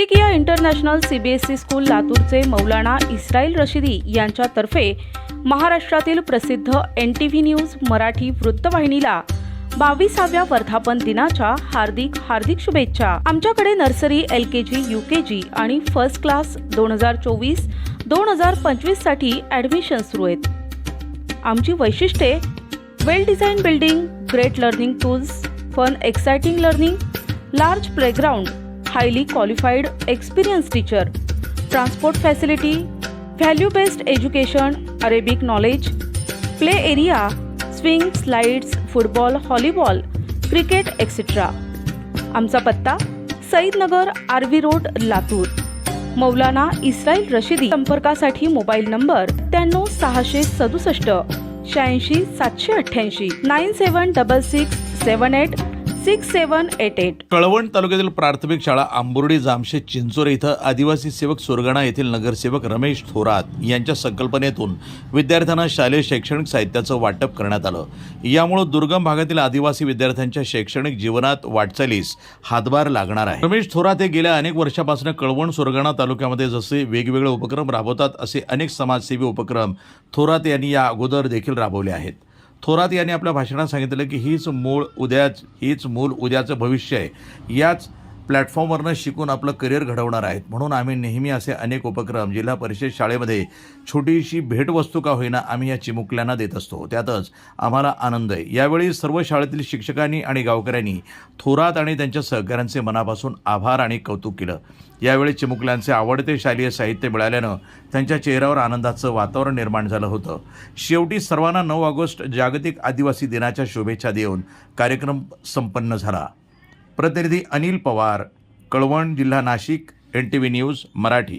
Siddiqia international CBSE school लातूरचे मौलाना इस्राईल रशिदी यांच्यातर्फे महाराष्ट्रातील प्रसिद्ध N T V news Marathi वृत्तवाहिनीला बावीसाव्या वर्धापन दिनाच्या हार्दिक हार्दिक शुभेच्छा. आमच्याकडे nursery L K G U K G आणि फर्स्ट क्लास दोन हजार चोवीस दोन हजार पंचवीससाठी ॲडमिशन सुरू आहेत. आमची वैशिष्ट्ये well design building great learning tools fun exciting learning large playground highly qualified experience teacher transport facility value based education Arabic knowledge play area swing slides football volleyball cricket etcetera आमचा पत्ता Saidnagar Arvi road Latur. Maulana Israil Rashidi. संपर्कासाठी mobile number त्र्याण्णव सहाशे सदुसष्ट शहाऐंशी सातशे अठ्ठ्याऐंशी nine seven double six seven eight six seven eight eight. Kalwan तालुक्यातील प्राथमिक शाळा आंबुर्डी जामशेद चिंचोरे इथं आदिवासी सेवक सुरगाणा येथील नगरसेवक रमेश थोरात यांच्या संकल्पनेतून विद्यार्थ्यांना शालेय शैक्षणिक साहित्याचं वाटप करण्यात आलं. यामुळं दुर्गम भागातील आदिवासी विद्यार्थ्यांच्या शैक्षणिक जीवनात वाटचालीस हातभार लागणार आहे. रमेश थोरात हे गेल्या अनेक वर्षापासून कळवण सुरगाणा तालुक्यामध्ये जसे वेगवेगळे उपक्रम राबवतात असे अनेक समाजसेवी उपक्रम थोरात यांनी या अगोदर देखील राबवले आहेत. थोरात यांनी आपल्या भाषणात सांगितलं की हीच मूळ उद्याच हीच मूल उद्याचं भविष्य आहे. याच प्लॅटफॉर्मवरनं शिकून आपलं करिअर घडवणार आहेत. म्हणून आम्ही नेहमी असे अनेक उपक्रम जिल्हा परिषद शाळेमध्ये छोटीशी भेटवस्तू का होईना आम्ही या चिमुकल्यांना देत असतो. त्यातच आम्हाला आनंद आहे. यावेळी सर्व शाळेतील शिक्षकांनी आणि गावकऱ्यांनी थोरात आणि त्यांच्या सहकाऱ्यांचे मनापासून आभार आणि कौतुक केलं. यावेळी चिमुकल्यांचे आवडते शालेय साहित्य मिळाल्यानं त्यांच्या चेहऱ्यावर आनंदाचं वातावरण निर्माण झालं होतं. शेवटी सर्वांना नऊ ऑगस्ट जागतिक आदिवासी दिनाच्या शुभेच्छा देऊन कार्यक्रम संपन्न झाला. प्रतिनिधी अनिल पवार कळवण जिल्हा Nashik N T V news Marathi.